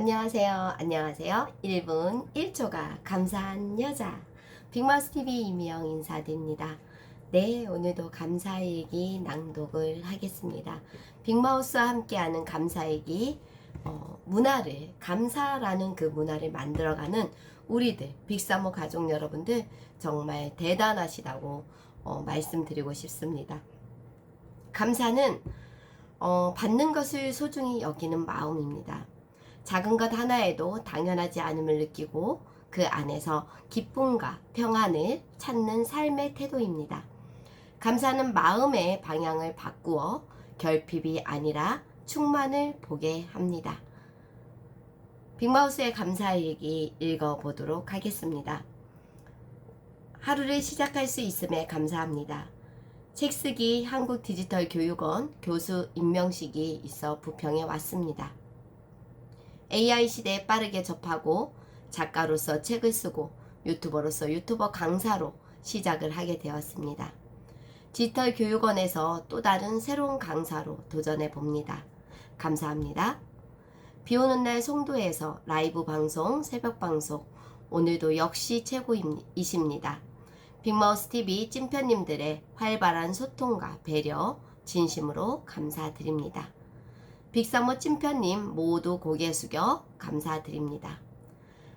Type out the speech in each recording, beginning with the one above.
안녕하세요. 안녕하세요. 1분 1초가 감사한 여자. 빅마우스TV 이미영 인사드립니다. 네, 오늘도 감사일기 낭독을 하겠습니다. 빅마우스와 함께하는 감사일기, 어, 문화를, 감사라는 그 문화를 만들어가는 우리들, 빅사모 가족 여러분들 정말 대단하시다고 어, 말씀드리고 싶습니다. 감사는 어, 받는 것을 소중히 여기는 마음입니다. 작은 것 하나에도 당연하지 않음을 느끼고 그 안에서 기쁨과 평안을 찾는 삶의 태도입니다. 감사는 마음의 방향을 바꾸어 결핍이 아니라 충만을 보게 합니다. 빅마우스의 감사 일기 읽어보도록 하겠습니다. 하루를 시작할 수 있음에 감사합니다. 책 쓰기 한국디지털교육원 교수 임명식이 있어 부평에 왔습니다. AI 시대에 빠르게 접하고 작가로서 책을 쓰고 유튜버로서 유튜버 강사로 시작을 하게 되었습니다. 디지털 교육원에서 또 다른 새로운 강사로 도전해 봅니다. 감사합니다. 비 오는 날 송도에서 라이브 방송, 새벽 방송, 오늘도 역시 최고이십니다. 빅마우스 TV 찐편님들의 활발한 소통과 배려 진심으로 감사드립니다. 빅사모 찐편님 모두 고개 숙여 감사드립니다.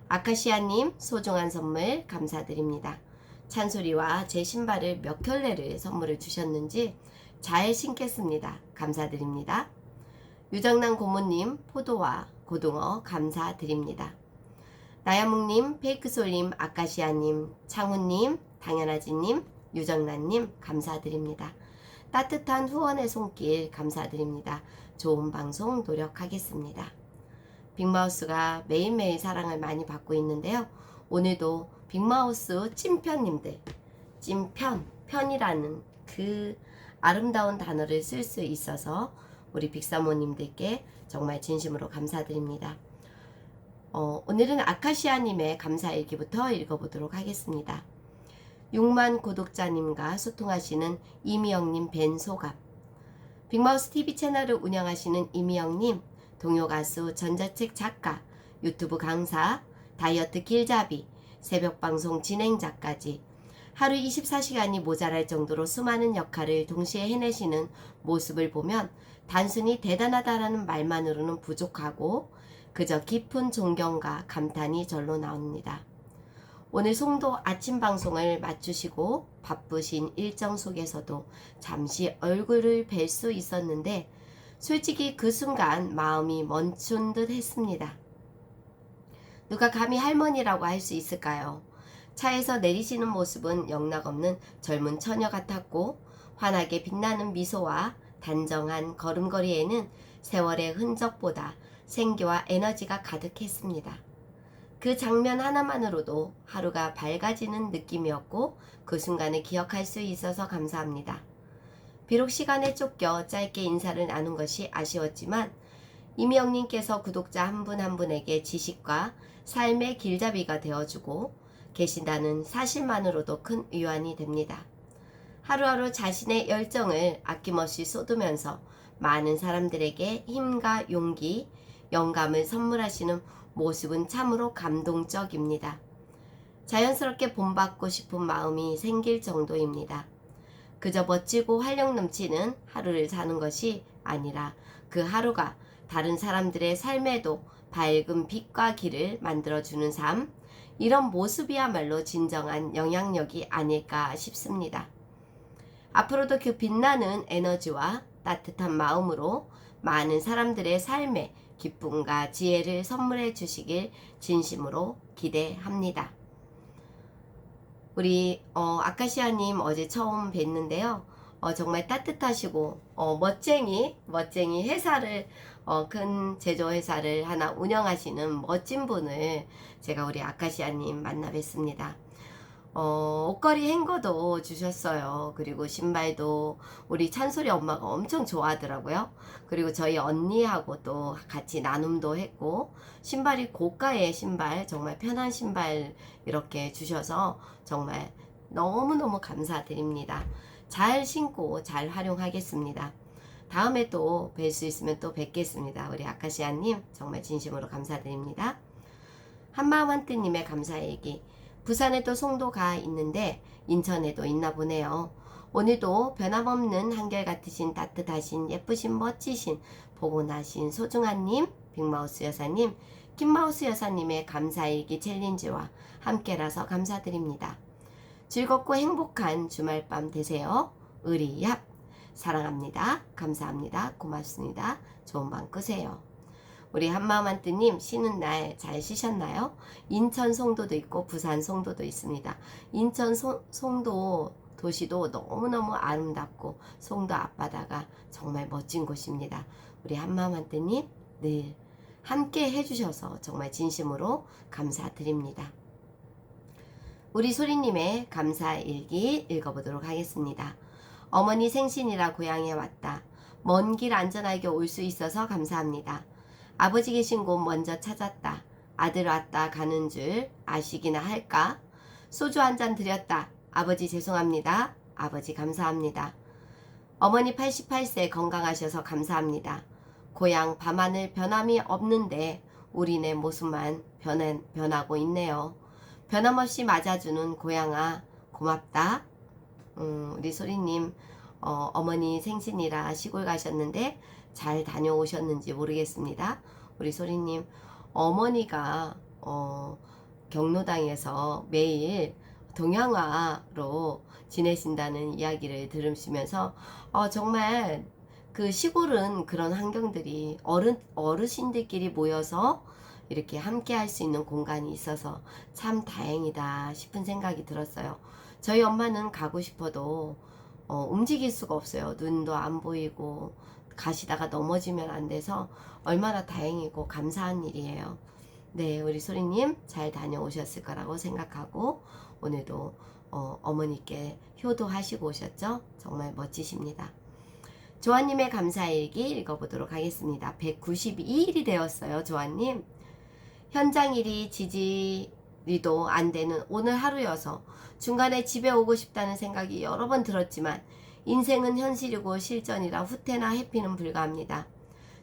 아카시아님 소중한 선물 감사드립니다. 찬소리와 제 신발을 몇 켤레를 선물을 주셨는지 잘 신겠습니다. 감사드립니다. 유정란 고모님 포도와 고등어 감사드립니다. 나야묵님, 페이크솔님, 아카시아님, 창훈님, 당연하지님, 유정란님 감사드립니다. 따뜻한 후원의 손길 감사드립니다. 좋은 방송 노력하겠습니다. 빅마우스가 매일매일 사랑을 많이 받고 있는데요. 오늘도 빅마우스 찐편님들, 찐편, 편이라는 그 아름다운 단어를 쓸 수 있어서 우리 빅사모님들께 정말 진심으로 감사드립니다. 어, 오늘은 아카시아님의 감사일기부터 읽어보도록 하겠습니다. 6만 구독자님과 소통하시는 이미영님 벤 소감. 빅마우스 TV 채널을 운영하시는 이미영님, 동요 가수, 전자책 작가, 유튜브 강사, 다이어트 길잡이, 새벽 방송 진행자까지 하루 24시간이 모자랄 정도로 수많은 역할을 동시에 해내시는 모습을 보면 단순히 대단하다라는 말만으로는 부족하고 그저 깊은 존경과 감탄이 절로 나옵니다. 오늘 송도 아침 방송을 마치시고 바쁘신 일정 속에서도 잠시 얼굴을 뵐 수 있었는데 솔직히 그 순간 마음이 멈춘 듯 했습니다. 누가 감히 할머니라고 할 수 있을까요? 차에서 내리시는 모습은 영락없는 젊은 처녀 같았고 환하게 빛나는 미소와 단정한 걸음걸이에는 세월의 흔적보다 생기와 에너지가 가득했습니다. 그 장면 하나만으로도 하루가 밝아지는 느낌이었고 그 순간을 기억할 수 있어서 감사합니다. 비록 시간에 쫓겨 짧게 인사를 나눈 것이 아쉬웠지만 이미영님께서 구독자 한분한 분에게 지식과 삶의 길잡이가 되어주고 계신다는 사실만으로도 큰 위안이 됩니다. 하루하루 자신의 열정을 아낌없이 쏟으면서 많은 사람들에게 힘과 용기, 영감을 선물하시는 모습은 참으로 감동적입니다. 자연스럽게 본받고 싶은 마음이 생길 정도입니다. 그저 멋지고 활력 넘치는 하루를 사는 것이 아니라 그 하루가 다른 사람들의 삶에도 밝은 빛과 길을 만들어주는 삶, 이런 모습이야말로 진정한 영향력이 아닐까 싶습니다. 앞으로도 그 빛나는 에너지와 따뜻한 마음으로 많은 사람들의 삶에 기쁨과 지혜를 선물해 주시길 진심으로 기대합니다. 우리 어, 아카시아님 어제 처음 뵀는데요. 어, 정말 따뜻하시고 어, 멋쟁이 멋쟁이 회사를 어, 큰 제조 회사를 하나 운영하시는 멋진 분을 제가 우리 아카시아님 만나 뵀습니다. 어, 옷걸이 행거도 주셨어요. 그리고 신발도 우리 찬소리 엄마가 엄청 좋아하더라고요. 그리고 저희 언니하고 또 같이 나눔도 했고, 신발이 고가의 신발, 정말 편한 신발 이렇게 주셔서 정말 너무너무 감사드립니다. 잘 신고 잘 활용하겠습니다. 다음에 또 뵐 수 있으면 또 뵙겠습니다. 우리 아카시아님 정말 진심으로 감사드립니다. 한마음 한뜻님의 감사 얘기. 부산에도 송도가 있는데 인천에도 있나 보네요. 오늘도 변함없는 한결같으신 따뜻하신 예쁘신 멋지신 보고나신 소중한님 빅마우스 여사님 킴마우스 여사님의 감사일기 챌린지와 함께라서 감사드립니다. 즐겁고 행복한 주말밤 되세요. 의리얍 사랑합니다. 감사합니다. 고맙습니다. 좋은 밤 끄세요. 우리 한마음 한뜨님 쉬는 날 잘 쉬셨나요? 인천 송도도 있고 부산 송도도 있습니다. 인천 소, 송도 도시도 너무너무 아름답고 송도 앞바다가 정말 멋진 곳입니다. 우리 한마음 한뜨님 늘 함께 해주셔서 정말 진심으로 감사드립니다. 우리 소리님의 감사 일기 읽어보도록 하겠습니다. 어머니 생신이라 고향에 왔다. 먼 길 안전하게 올 수 있어서 감사합니다. 아버지 계신 곳 먼저 찾았다. 아들 왔다 가는 줄 아시기나 할까? 소주 한 잔 드렸다. 아버지 죄송합니다. 아버지 감사합니다. 어머니 88세 건강하셔서 감사합니다. 고향 밤하늘 변함이 없는데 우리네 모습만 변해, 변하고 있네요. 변함없이 맞아주는 고향아 고맙다. 음, 우리 소리님 어, 어머니 생신이라 시골 가셨는데 잘 다녀오셨는지 모르겠습니다. 우리 소리님 어머니가 어, 경로당에서 매일 동양화로 지내신다는 이야기를 들으시면서 어, 정말 그 시골은 그런 환경들이 어른 어르신들끼리 모여서 이렇게 함께 할 수 있는 공간이 있어서 참 다행이다 싶은 생각이 들었어요. 저희 엄마는 가고 싶어도 어, 움직일 수가 없어요. 눈도 안 보이고 가시다가 넘어지면 안 돼서 얼마나 다행이고 감사한 일이에요. 네, 우리 소리님 잘 다녀오셨을 거라고 생각하고 오늘도 어, 어머니께 효도하시고 오셨죠? 정말 멋지십니다. 조아님의 감사일기 읽어보도록 하겠습니다. 192일이 되었어요, 조아님. 현장 일이 지지리도 안 되는 오늘 하루여서 중간에 집에 오고 싶다는 생각이 여러 번 들었지만 인생은 현실이고 실전이라 후퇴나 회피는 불가합니다.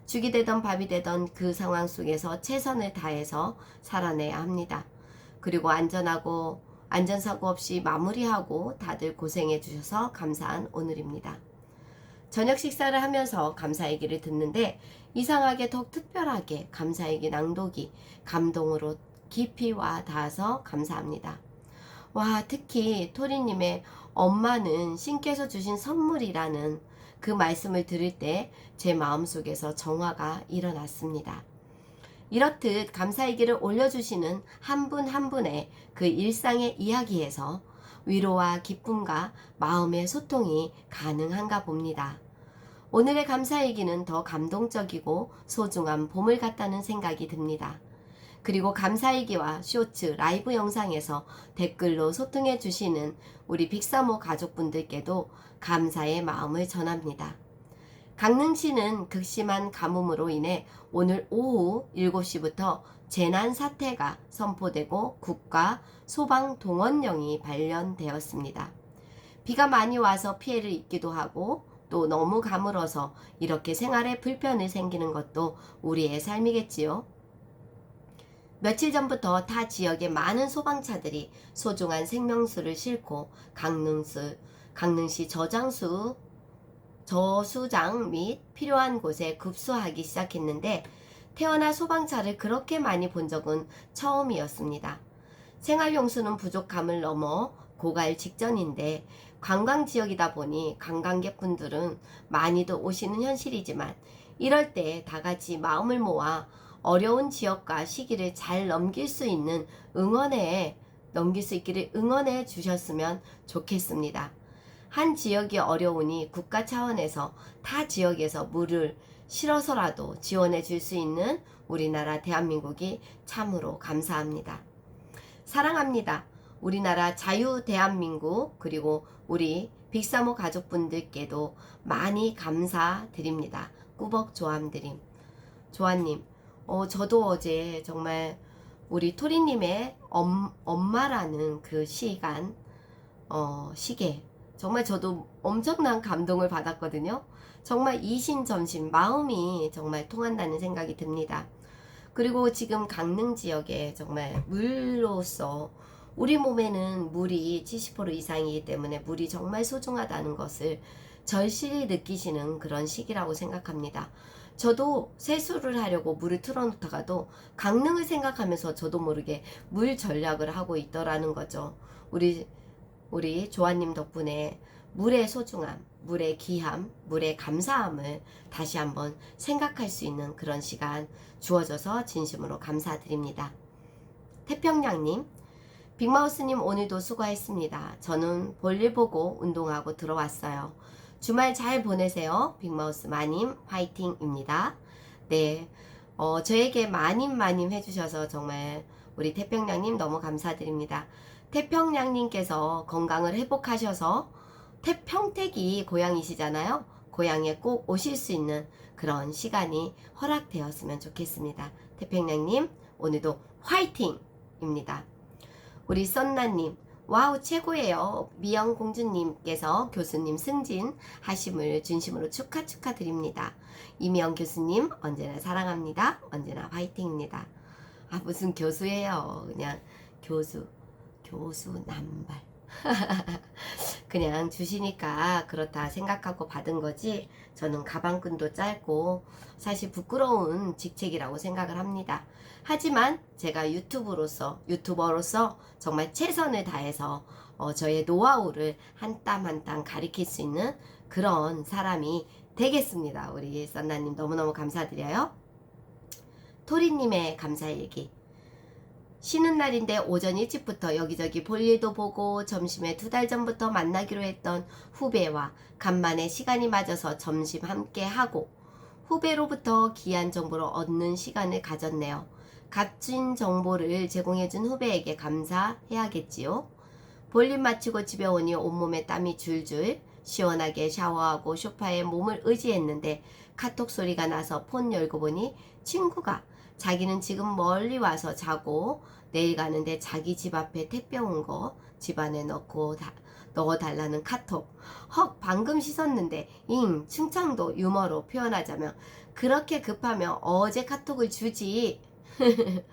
죽이 되던 밥이 되던 그 상황 속에서 최선을 다해서 살아내야 합니다. 그리고 안전하고 안전사고 없이 마무리하고 다들 고생해 주셔서 감사한 오늘입니다. 저녁 식사를 하면서 감사 얘기를 듣는데 이상하게 더욱 특별하게 감사 얘기 낭독이 감동으로 깊이 와 닿아서 감사합니다. 와, 특히 토리님의 엄마는 신께서 주신 선물이라는 그 말씀을 들을 때 제 마음속에서 정화가 일어났습니다. 이렇듯 감사 얘기를 올려주시는 한분한 분의 그 일상의 이야기에서 위로와 기쁨과 마음의 소통이 가능한가 봅니다. 오늘의 감사 얘기는 더 감동적이고 소중한 봄을 같다는 생각이 듭니다. 그리고 감사일기와 쇼츠, 라이브 영상에서 댓글로 소통해 주시는 우리 빅사모 가족분들께도 감사의 마음을 전합니다. 강릉시는 극심한 가뭄으로 인해 오늘 오후 7시부터 재난 사태가 선포되고 국가 소방 동원령이 발령되었습니다. 비가 많이 와서 피해를 입기도 하고 또 너무 가물어서 이렇게 생활에 불편이 생기는 것도 우리의 삶이겠지요. 며칠 전부터 타 지역의 많은 소방차들이 소중한 생명수를 싣고 강릉수, 강릉시 저장수, 저수장 및 필요한 곳에 급수하기 시작했는데 태어나 소방차를 그렇게 많이 본 적은 처음이었습니다. 생활용수는 부족함을 넘어 고갈 직전인데 관광 지역이다 보니 관광객분들은 많이도 오시는 현실이지만 이럴 때 다 같이 마음을 모아 어려운 지역과 시기를 잘 넘길 수 있는 응원에 넘길 수 있기를 응원해 주셨으면 좋겠습니다. 한 지역이 어려우니 국가 차원에서 타 지역에서 물을 실어서라도 지원해 줄 수 있는 우리나라 대한민국이 참으로 감사합니다. 사랑합니다. 우리나라 자유 대한민국 그리고 우리 빅사모 가족분들께도 많이 감사드립니다. 꾸벅 조함드림. 조아님, 어, 저도 어제 정말 우리 토리님의 엄, 엄마라는 그 시간, 어, 시계. 정말 저도 엄청난 감동을 받았거든요. 정말 이신점신 마음이 정말 통한다는 생각이 듭니다. 그리고 지금 강릉 지역에 정말 물로서 우리 몸에는 물이 70% 이상이기 때문에 물이 정말 소중하다는 것을 절실히 느끼시는 그런 시기라고 생각합니다. 저도 세수를 하려고 물을 틀어놓다가도 강릉을 생각하면서 저도 모르게 물 전략을 하고 있더라는 거죠. 우리 우리 조아님 덕분에 물의 소중함, 물의 귀함, 물의 감사함을 다시 한번 생각할 수 있는 그런 시간 주어져서 진심으로 감사드립니다. 태평양님, 빅마우스님 오늘도 수고했습니다. 저는 볼일 보고 운동하고 들어왔어요. 주말 잘 보내세요. 빅마우스 마님 화이팅입니다. 네, 어, 저에게 마님 마님 해주셔서 정말 우리 태평양님 너무 감사드립니다. 태평양님께서 건강을 회복하셔서 태평택이 고향이시잖아요. 고향에 꼭 오실 수 있는 그런 시간이 허락되었으면 좋겠습니다. 태평양님 오늘도 화이팅입니다. 우리 썬나님 와우 최고예요. 미영 공주님께서 교수님 승진 하심을 진심으로 축하 축하드립니다. 이미영 교수님 언제나 사랑합니다. 언제나 화이팅입니다. 아 무슨 교수예요. 그냥 교수 교수 남발. 그냥 주시니까 그렇다 생각하고 받은 거지 저는 가방끈도 짧고 사실 부끄러운 직책이라고 생각을 합니다. 하지만 제가 유튜브로서 유튜버로서 정말 최선을 다해서 어, 저의 노하우를 한 땀 한 땀 가리킬 수 있는 그런 사람이 되겠습니다. 우리 썬나님 너무너무 감사드려요. 토리님의 감사 일기 쉬는 날인데 오전 일찍부터 여기저기 볼 일도 보고 점심에 두 달 전부터 만나기로 했던 후배와 간만에 시간이 맞아서 점심 함께 하고 후배로부터 귀한 정보를 얻는 시간을 가졌네요. 값진 정보를 제공해준 후배에게 감사해야겠지요. 볼일 마치고 집에 오니 온몸에 땀이 줄줄 시원하게 샤워하고 소파에 몸을 의지했는데 카톡 소리가 나서 폰 열고 보니 친구가 자기는 지금 멀리 와서 자고 내일 가는데 자기 집 앞에 택배 온 거 집안에 넣고 다, 넣어달라는 카톡. 헉 방금 씻었는데 잉 충청도 유머로 표현하자면 그렇게 급하면 어제 카톡을 주지.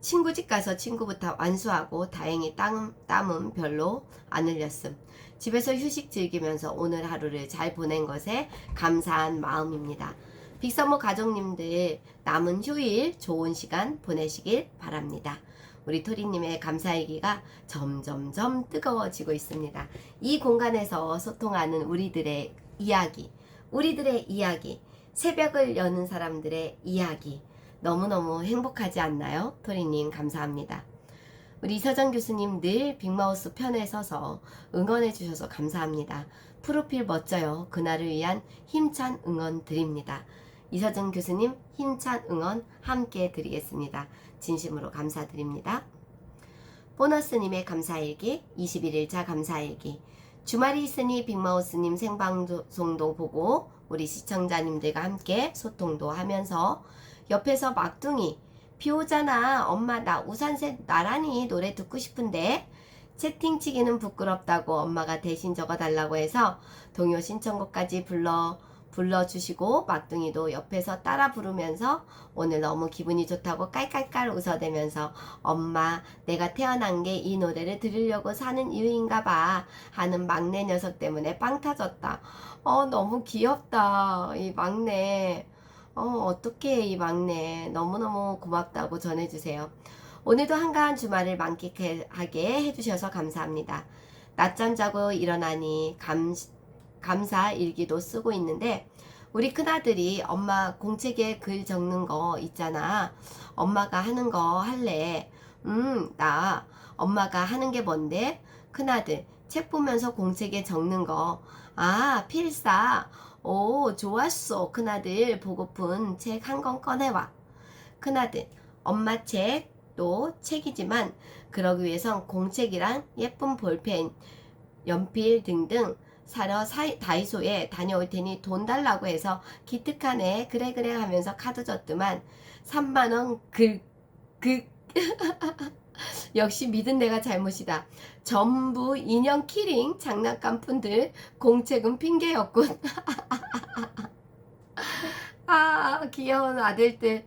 친구 집 가서 친구부터 완수하고 다행히 땀, 땀은 별로 안 흘렸음. 집에서 휴식 즐기면서 오늘 하루를 잘 보낸 것에 감사한 마음입니다. 빅서머 가족님들 남은 휴일 좋은 시간 보내시길 바랍니다. 우리 토리님의 감사일기가 점점점 뜨거워지고 있습니다. 이 공간에서 소통하는 우리들의 이야기, 우리들의 이야기, 새벽을 여는 사람들의 이야기, 너무너무 행복하지 않나요? 토리님 감사합니다. 우리 이서정 교수님 늘 빅마우스 편에 서서 응원해 주셔서 감사합니다. 프로필 멋져요. 그날을 위한 힘찬 응원 드립니다. 이서정 교수님 힘찬 응원 함께 드리겠습니다. 진심으로 감사드립니다. 보너스님의 감사일기 21일차 감사일기 주말이 있으니 빅마우스님 생방송도 보고 우리 시청자님들과 함께 소통도 하면서 옆에서 막둥이 비 오잖아. 엄마 나 우산색 나란히 노래 듣고 싶은데. 채팅치기는 부끄럽다고 엄마가 대신 적어달라고 해서 동요 신청곡까지 불러 불러주시고 막둥이도 옆에서 따라 부르면서 오늘 너무 기분이 좋다고 깔깔깔 웃어대면서 엄마 내가 태어난 게 이 노래를 들으려고 사는 이유인가 봐. 하는 막내 녀석 때문에 빵 터졌다. 어 너무 귀엽다 이 막내 어 어떡해 이 막내 너무너무 고맙다고 전해주세요 오늘도 한가한 주말을 만끽하게 해주셔서 감사합니다 낮잠 자고 일어나니 감, 감사 일기도 쓰고 있는데 우리 큰아들이 엄마 공책에 글 적는 거 있잖아. 엄마가 하는 거 할래. 음, 나 엄마가 하는 게 뭔데? 큰아들 책 보면서 공책에 적는 거. 아, 필사. 오, 좋았어. 큰아들 보고픈 책 한 권 꺼내와. 큰아들 엄마 책 또 책이지만 그러기 위해선 공책이랑 예쁜 볼펜, 연필 등등 사러 사이, 다이소에 다녀올 테니 돈 달라고 해서 기특하네 그래 그래 하면서 카드 줬더만 3만원 그, 그 역시 믿은 내가 잘못이다. 전부 인형 키링 장난감꾼들 공책은 핑계였군. 아 귀여운 아들들.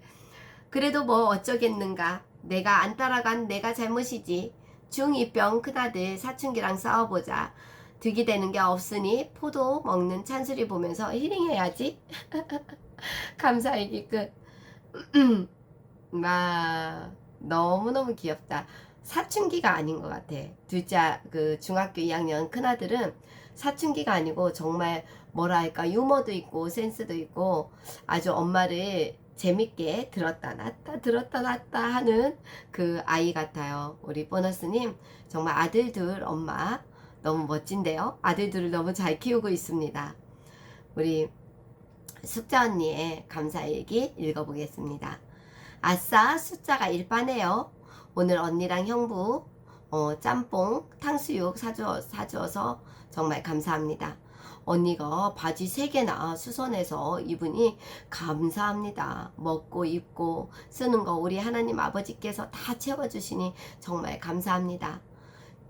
그래도 뭐 어쩌겠는가. 내가 안 따라간 내가 잘못이지. 중2병 큰아들 사춘기랑 싸워보자. 득이 되는 게 없으니 포도 먹는 찬수리 보면서 힐링해야지. 감사일기 끝. 마 너무너무 귀엽다. 사춘기가 아닌 것 같아. 둘째 그 중학교 2학년 큰아들은 사춘기가 아니고 정말 뭐랄까 유머도 있고 센스도 있고 아주 엄마를 재밌게 들었다 놨다 들었다 놨다 하는 그 아이 같아요. 우리 보너스님 정말 아들들 엄마 너무 멋진데요. 아들들을 너무 잘 키우고 있습니다. 우리 숙자 언니의 감사일기 읽어보겠습니다. 아싸 숫자가 일빠네요. 오늘 언니랑 형부 어, 짬뽕 탕수육 사주어, 사주어서 정말 감사합니다. 언니가 바지 3개나 수선해서 입으니 감사합니다. 먹고 입고 쓰는 거 우리 하나님 아버지께서 다 채워주시니 정말 감사합니다.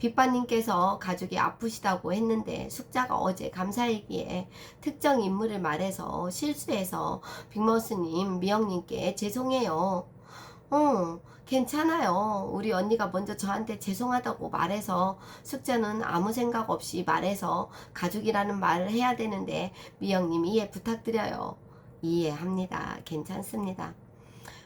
빗바님께서 가족이 아프시다고 했는데 숙자가 어제 감사일기에 특정 인물을 말해서 실수해서 빅머스님 미영님께 죄송해요. 어, 괜찮아요. 우리 언니가 먼저 저한테 죄송하다고 말해서 숙자는 아무 생각 없이 말해서 가족이라는 말을 해야 되는데 미영님 이해 부탁드려요. 이해합니다. 괜찮습니다.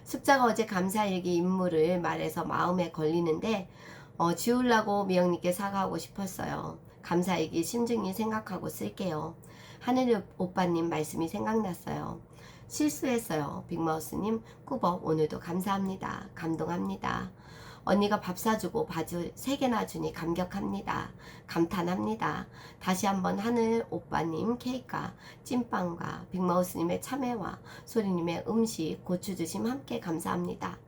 숙자가 어제 감사일기 인물을 말해서 마음에 걸리는데 어, 지우려고 미영님께 사과하고 싶었어요. 감사일기 심중히 생각하고 쓸게요. 하늘 오빠님 말씀이 생각났어요. 실수했어요. 빅마우스님 꾸벅 오늘도 감사합니다. 감동합니다. 언니가 밥 사주고 바지 세 개나 주니 감격합니다. 감탄합니다. 다시 한번 하늘 오빠님 케이크와 찐빵과 빅마우스님의 참외와 소리님의 음식 고추 주심 함께 감사합니다.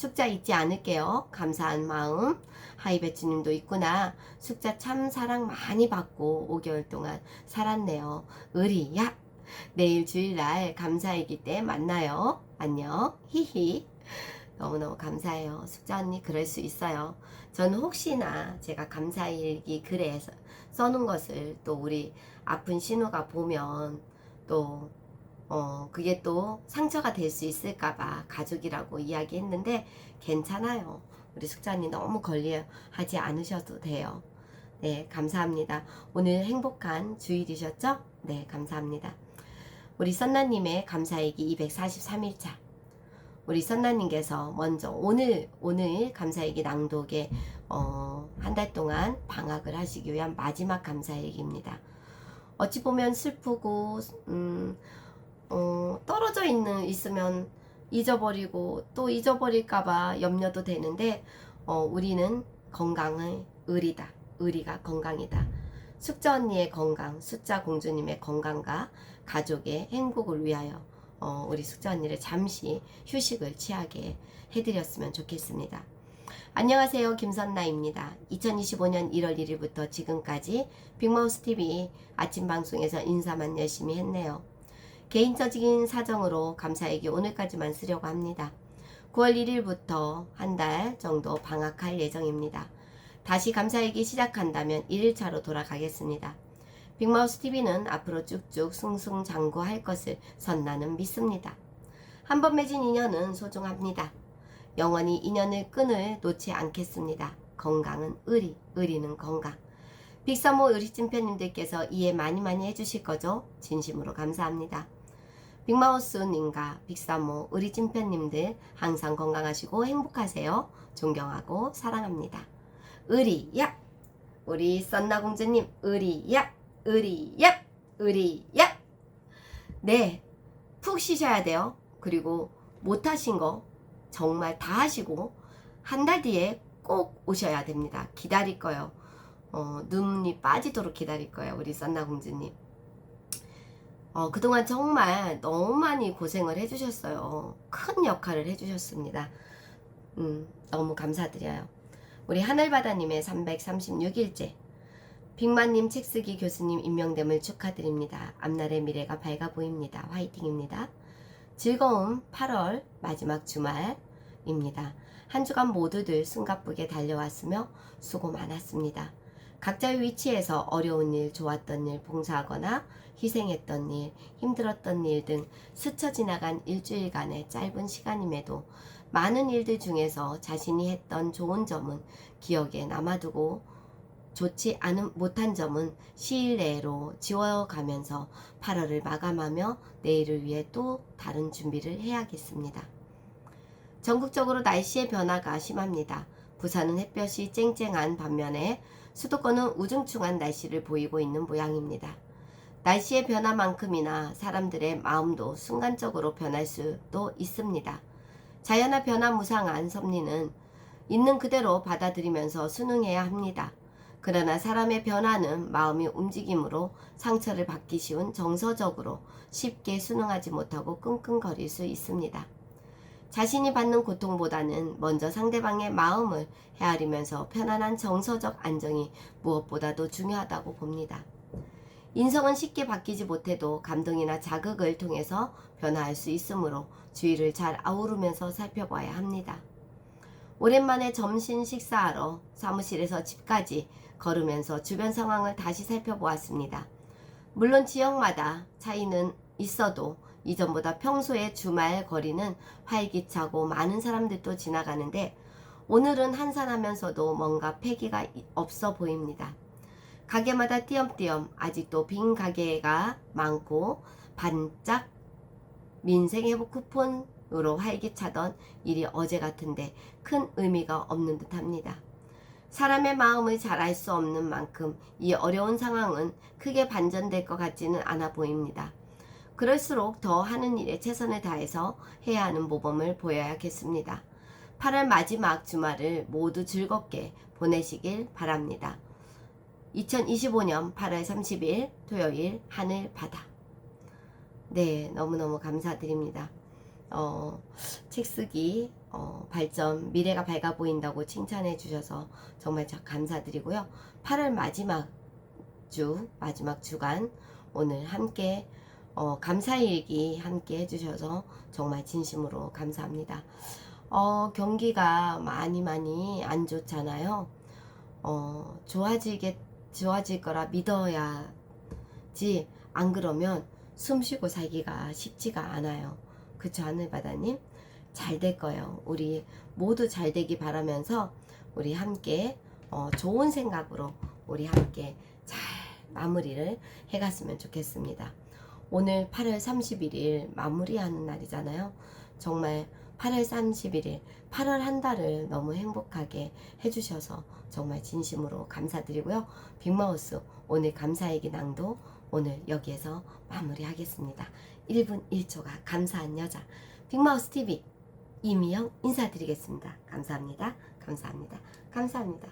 숙자 잊지 않을게요. 감사한 마음. 하이배추님도 있구나. 숙자 참 사랑 많이 받고 5개월 동안 살았네요. 의리야. 내일 주일날 감사일기 때 만나요. 안녕. 히히. 너무너무 감사해요. 숙자 언니 그럴 수 있어요. 저는 혹시나 제가 감사일기 글에 써- 써놓은 것을 또 우리 아픈 신우가 보면 또 어, 그게 또 상처가 될 수 있을까봐 가족이라고 이야기했는데 괜찮아요. 우리 숙자님 너무 걸리하지 않으셔도 돼요. 네, 감사합니다. 오늘 행복한 주일이셨죠? 네, 감사합니다. 우리 썬나님의 감사일기 243일차. 우리 썬나님께서 먼저 오늘 오늘 감사일기 낭독에 어, 한 달 동안 방학을 하시기 위한 마지막 감사일기입니다. 어찌 보면 슬프고 음, 어, 떨어져 있는 있으면 잊어버리고 또 잊어버릴까봐 염려도 되는데 어, 우리는 건강의 의리다. 의리가 건강이다. 숙자 언니의 건강, 숫자 공주님의 건강과 가족의 행복을 위하여 어, 우리 숙자 언니를 잠시 휴식을 취하게 해드렸으면 좋겠습니다. 안녕하세요. 김선나입니다. 2025년 1월 1일부터 지금까지 빅마우스 TV 아침 방송에서 인사만 열심히 했네요. 개인적인 사정으로 감사에게 오늘까지만 쓰려고 합니다. 9월 1일부터 한 달 정도 방학할 예정입니다. 다시 감사일기 시작한다면 1일차로 돌아가겠습니다. 빅마우스 TV는 앞으로 쭉쭉 승승장구할 것을 선나는 믿습니다. 한 번 맺은 인연은 소중합니다. 영원히 인연을 끈을 놓지 않겠습니다. 건강은 의리, 의리는 건강. 빅사모 의리찜편님들께서 이해 많이 많이 해주실 거죠? 진심으로 감사합니다. 빅마우스님과 빅사모 의리찜편님들 항상 건강하시고 행복하세요. 존경하고 사랑합니다. 의리야! 우리 썬나공주님 의리야! 의리야! 의리야! 네, 푹 쉬셔야 돼요. 그리고 못하신 거 정말 다 하시고 한 달 뒤에 꼭 오셔야 됩니다. 기다릴 거예요. 어, 눈이 빠지도록 기다릴 거예요. 우리 썬나 공주님. 어, 그동안 정말 너무 많이 고생을 해주셨어요. 큰 역할을 해주셨습니다. 음, 너무 감사드려요. 우리 하늘바다님의 336일째. 빅만님 책쓰기 교수님 임명됨을 축하드립니다. 앞날의 미래가 밝아 보입니다. 화이팅입니다. 즐거운 8월 마지막 주말입니다. 한 주간 모두들 숨가쁘게 달려왔으며 수고 많았습니다. 각자의 위치에서 어려운 일, 좋았던 일, 봉사하거나 희생했던 일, 힘들었던 일 등 스쳐 지나간 일주일간의 짧은 시간임에도 많은 일들 중에서 자신이 했던 좋은 점은 기억에 남아두고 좋지 않은 못한 점은 시일 내로 지워가면서 8월을 마감하며 내일을 위해 또 다른 준비를 해야겠습니다. 전국적으로 날씨의 변화가 심합니다. 부산은 햇볕이 쨍쨍한 반면에 수도권은 우중충한 날씨를 보이고 있는 모양입니다. 날씨의 변화만큼이나 사람들의 마음도 순간적으로 변할 수도 있습니다. 자연의 변화 무상한 섭리는 있는 그대로 받아들이면서 순응해야 합니다. 그러나 사람의 변화는 마음이 움직임으로 상처를 받기 쉬운 정서적으로 쉽게 순응하지 못하고 끙끙거릴 수 있습니다. 자신이 받는 고통보다는 먼저 상대방의 마음을 헤아리면서 편안한 정서적 안정이 무엇보다도 중요하다고 봅니다. 인성은 쉽게 바뀌지 못해도 감동이나 자극을 통해서 변화할 수 있으므로 주의를 잘 아우르면서 살펴봐야 합니다. 오랜만에 점심 식사하러 사무실에서 집까지 걸으면서 주변 상황을 다시 살펴보았습니다. 물론 지역마다 차이는 있어도 이전보다 평소에 주말 거리는 활기차고 많은 사람들도 지나가는데 오늘은 한산하면서도 뭔가 패기가 없어 보입니다. 가게마다 띄엄띄엄 아직도 빈 가게가 많고 반짝 민생 회복 쿠폰으로 활기차던 일이 어제 같은데 큰 의미가 없는 듯 합니다. 사람의 마음을 잘 알 수 없는 만큼 이 어려운 상황은 크게 반전될 것 같지는 않아 보입니다. 그럴수록 더 하는 일에 최선을 다해서 해야 하는 모범을 보여야겠습니다. 8월 마지막 주말을 모두 즐겁게 보내시길 바랍니다. 2025년 8월 30일 토요일 하늘 바다. 네, 너무너무 감사드립니다. 어, 책 쓰기, 어, 발전, 미래가 밝아 보인다고 칭찬해 주셔서 정말 참 감사드리고요. 8월 마지막 주, 마지막 주간, 오늘 함께, 어, 감사일기 함께 해주셔서 정말 진심으로 감사합니다. 어, 경기가 많이 많이 안 좋잖아요. 어, 좋아지게, 좋아질 거라 믿어야지, 안 그러면 숨 쉬고 살기가 쉽지가 않아요. 그쵸, 하늘바다님? 잘 될 거예요. 우리 모두 잘 되기 바라면서 우리 함께 어, 좋은 생각으로 우리 함께 잘 마무리를 해갔으면 좋겠습니다. 오늘 8월 31일 마무리하는 날이잖아요. 정말 8월 31일, 8월 한 달을 너무 행복하게 해주셔서 정말 진심으로 감사드리고요. 빅마우스 오늘 감사얘기 낭도 오늘 여기에서 마무리하겠습니다. 1분 1초가 감사한 여자 빅마우스 TV 이미영 인사드리겠습니다. 감사합니다. 감사합니다. 감사합니다.